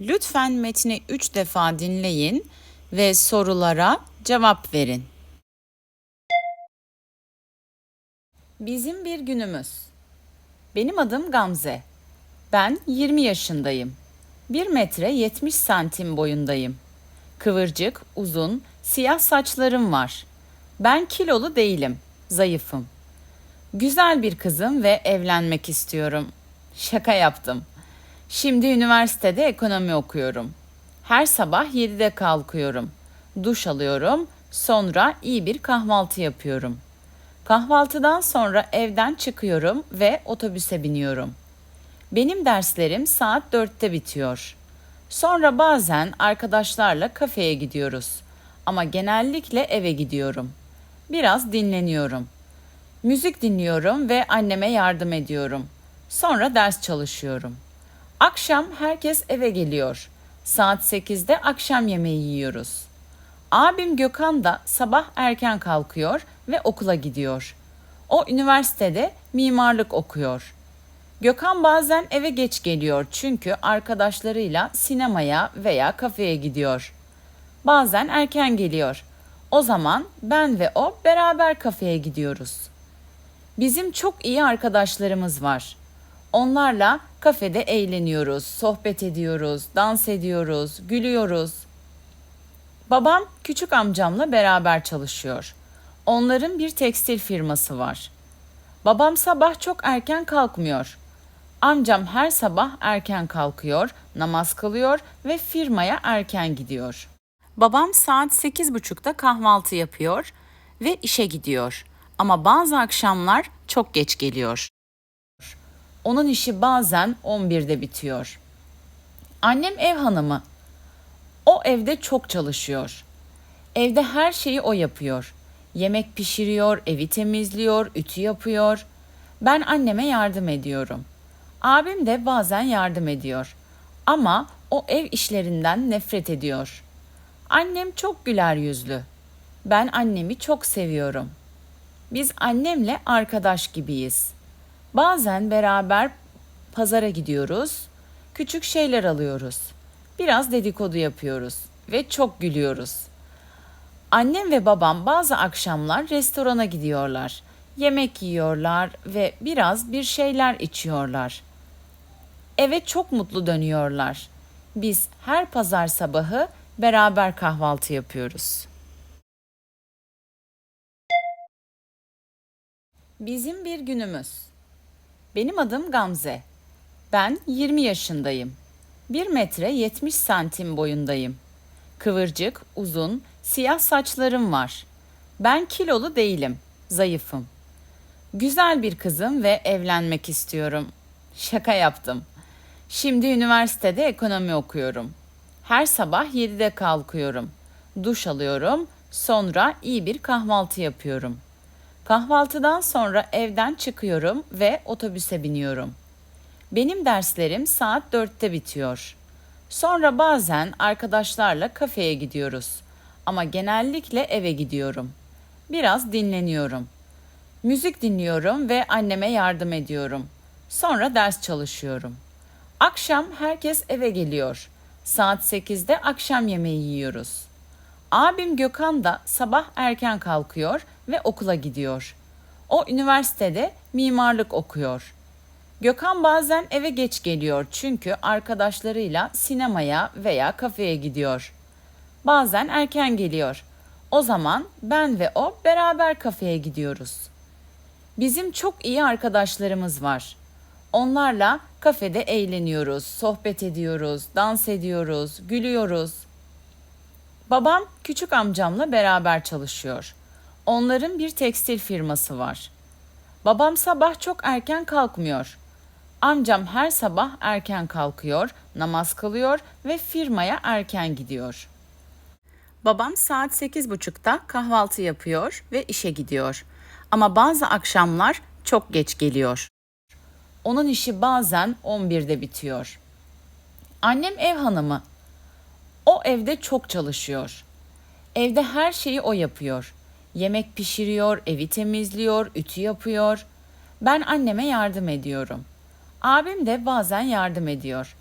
Lütfen metni 3 defa dinleyin ve sorulara cevap verin. Bizim bir günümüz. Benim adım Gamze. Ben 20 yaşındayım. 1 metre 70 santim boyundayım. Kıvırcık, uzun, siyah saçlarım var. Ben kilolu değilim, zayıfım. Güzel bir kızım ve evlenmek istiyorum. Şaka yaptım. Şimdi üniversitede ekonomi okuyorum. Her sabah 7'de kalkıyorum. Duş alıyorum, sonra iyi bir kahvaltı yapıyorum. Kahvaltıdan sonra evden çıkıyorum ve otobüse biniyorum. Benim derslerim saat 4'te bitiyor. Sonra bazen arkadaşlarla kafeye gidiyoruz. Ama genellikle eve gidiyorum. Biraz dinleniyorum. Müzik dinliyorum ve anneme yardım ediyorum. Sonra ders çalışıyorum. Akşam herkes eve geliyor. Saat 8'de akşam yemeği yiyoruz. Abim Gökhan da sabah erken kalkıyor ve okula gidiyor. O üniversitede mimarlık okuyor. Gökhan bazen eve geç geliyor çünkü arkadaşlarıyla sinemaya veya kafeye gidiyor. Bazen erken geliyor. O zaman ben ve o beraber kafeye gidiyoruz. Bizim çok iyi arkadaşlarımız var. Onlarla kafede eğleniyoruz, sohbet ediyoruz, dans ediyoruz, gülüyoruz. Babam küçük amcamla beraber çalışıyor. Onların bir tekstil firması var. Babam sabah çok erken kalkmıyor. Amcam her sabah erken kalkıyor, namaz kılıyor ve firmaya erken gidiyor. Babam saat 8.30'da kahvaltı yapıyor ve işe gidiyor. Ama bazı akşamlar çok geç geliyor. Onun işi bazen 11'de bitiyor. Annem ev hanımı. O evde çok çalışıyor. Evde her şeyi o yapıyor. Yemek pişiriyor, evi temizliyor, ütü yapıyor. Ben anneme yardım ediyorum. Abim de bazen yardım ediyor. Ama o ev işlerinden nefret ediyor. Annem çok güler yüzlü. Ben annemi çok seviyorum. Biz annemle arkadaş gibiyiz. Bazen beraber pazara gidiyoruz, küçük şeyler alıyoruz. Biraz dedikodu yapıyoruz ve çok gülüyoruz. Annem ve babam bazı akşamlar restorana gidiyorlar. Yemek yiyorlar ve biraz bir şeyler içiyorlar. Eve çok mutlu dönüyorlar. Biz her pazar sabahı beraber kahvaltı yapıyoruz. Bizim bir günümüz. Benim adım Gamze. Ben 20 yaşındayım. 1 metre 70 santim boyundayım. Kıvırcık, uzun, siyah saçlarım var. Ben kilolu değilim, zayıfım. Güzel bir kızım ve evlenmek istiyorum. Şaka yaptım. Şimdi üniversitede ekonomi okuyorum. Her sabah 7'de kalkıyorum. Duş alıyorum, sonra iyi bir kahvaltı yapıyorum. Kahvaltıdan sonra evden çıkıyorum ve otobüse biniyorum. Benim derslerim saat 4'te bitiyor. Sonra bazen arkadaşlarla kafeye gidiyoruz. Ama genellikle eve gidiyorum. Biraz dinleniyorum. Müzik dinliyorum ve anneme yardım ediyorum. Sonra ders çalışıyorum. Akşam herkes eve geliyor. Saat 8'de akşam yemeği yiyoruz. Abim Gökhan da sabah erken kalkıyor ve okula gidiyor. O üniversitede mimarlık okuyor. Gökhan bazen eve geç geliyor çünkü arkadaşlarıyla sinemaya veya kafeye gidiyor. Bazen erken geliyor. O zaman ben ve o beraber kafeye gidiyoruz. Bizim çok iyi arkadaşlarımız var. Onlarla kafede eğleniyoruz, sohbet ediyoruz, dans ediyoruz, gülüyoruz. Babam küçük amcamla beraber çalışıyor. Onların bir tekstil firması var. Babam sabah çok erken kalkmıyor. Amcam her sabah erken kalkıyor, namaz kılıyor ve firmaya erken gidiyor. Babam saat 8.30'da kahvaltı yapıyor ve işe gidiyor. Ama bazı akşamlar çok geç geliyor. Onun işi bazen 11'de bitiyor. Annem ev hanımı. O evde çok çalışıyor. Evde her şeyi o yapıyor. Yemek pişiriyor, evi temizliyor, ütü yapıyor. Ben anneme yardım ediyorum. Abim de bazen yardım ediyor.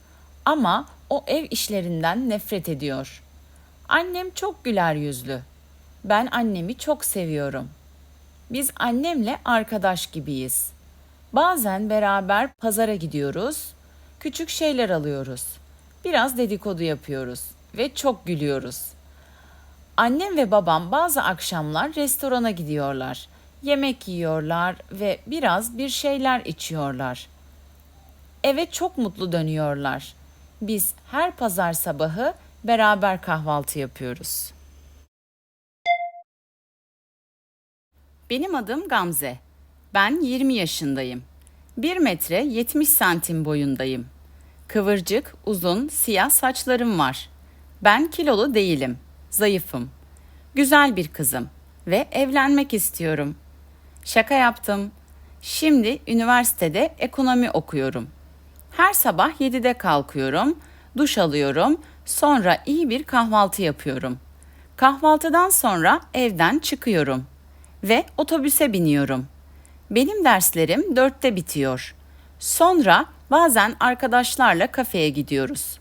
Ama o ev işlerinden nefret ediyor. Annem çok güler yüzlü. Ben annemi çok seviyorum. Biz annemle arkadaş gibiyiz. Bazen beraber pazara gidiyoruz, küçük şeyler alıyoruz. Biraz dedikodu yapıyoruz ve çok gülüyoruz. Annem ve babam bazı akşamlar restorana gidiyorlar. Yemek yiyorlar ve biraz bir şeyler içiyorlar. Eve çok mutlu dönüyorlar. Biz her pazar sabahı beraber kahvaltı yapıyoruz. Benim adım Gamze. Ben 20 yaşındayım. 1 metre 70 santim boyundayım. Kıvırcık, uzun, siyah saçlarım var. Ben kilolu değilim. Zayıfım. Güzel bir kızım ve evlenmek istiyorum. Şaka yaptım. Şimdi üniversitede ekonomi okuyorum. Her sabah 7'de kalkıyorum, duş alıyorum, sonra iyi bir kahvaltı yapıyorum. Kahvaltıdan sonra evden çıkıyorum ve otobüse biniyorum. Benim derslerim dörtte bitiyor. Sonra bazen arkadaşlarla kafeye gidiyoruz.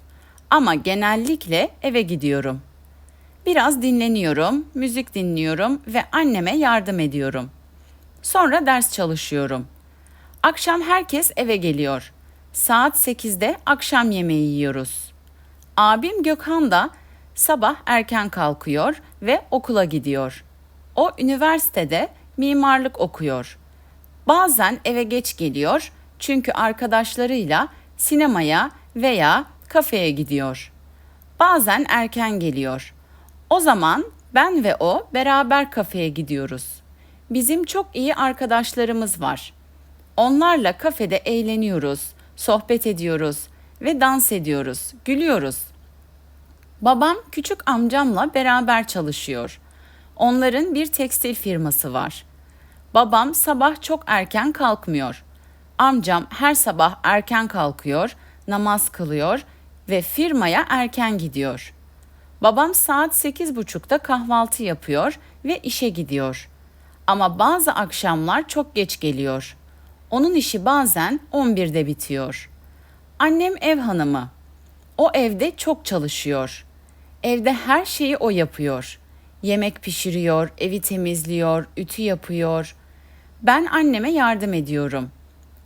Ama genellikle eve gidiyorum. Biraz dinleniyorum, müzik dinliyorum ve anneme yardım ediyorum. Sonra ders çalışıyorum. Akşam herkes eve geliyor. Saat 8'de akşam yemeği yiyoruz. Abim Gökhan da sabah erken kalkıyor ve okula gidiyor. O üniversitede mimarlık okuyor. Bazen eve geç geliyor çünkü arkadaşlarıyla sinemaya veya kafeye gidiyor. Bazen erken geliyor. O zaman ben ve o beraber kafeye gidiyoruz. Bizim çok iyi arkadaşlarımız var. Onlarla kafede eğleniyoruz, sohbet ediyoruz ve dans ediyoruz, gülüyoruz. Babam küçük amcamla beraber çalışıyor. Onların bir tekstil firması var. Babam sabah çok erken kalkmıyor. Amcam her sabah erken kalkıyor, namaz kılıyor ve firmaya erken gidiyor. Babam saat sekiz buçukta kahvaltı yapıyor ve işe gidiyor. Ama bazı akşamlar çok geç geliyor. Onun işi bazen 11'de bitiyor. Annem ev hanımı. O evde çok çalışıyor. Evde her şeyi o yapıyor. Yemek pişiriyor, evi temizliyor, ütü yapıyor. Ben anneme yardım ediyorum.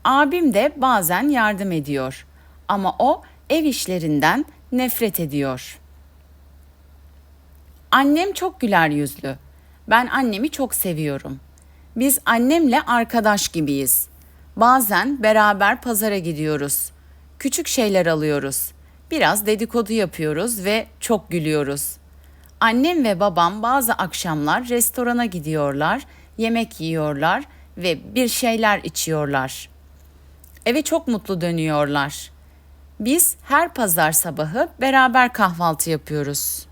Abim de bazen yardım ediyor. Ama o ev işlerinden nefret ediyor. Annem çok güler yüzlü. Ben annemi çok seviyorum. Biz annemle arkadaş gibiyiz. Bazen beraber pazara gidiyoruz. Küçük şeyler alıyoruz. Biraz dedikodu yapıyoruz ve çok gülüyoruz. Annem ve babam bazı akşamlar restorana gidiyorlar, yemek yiyorlar ve bir şeyler içiyorlar. Eve çok mutlu dönüyorlar. Biz her pazar sabahı beraber kahvaltı yapıyoruz.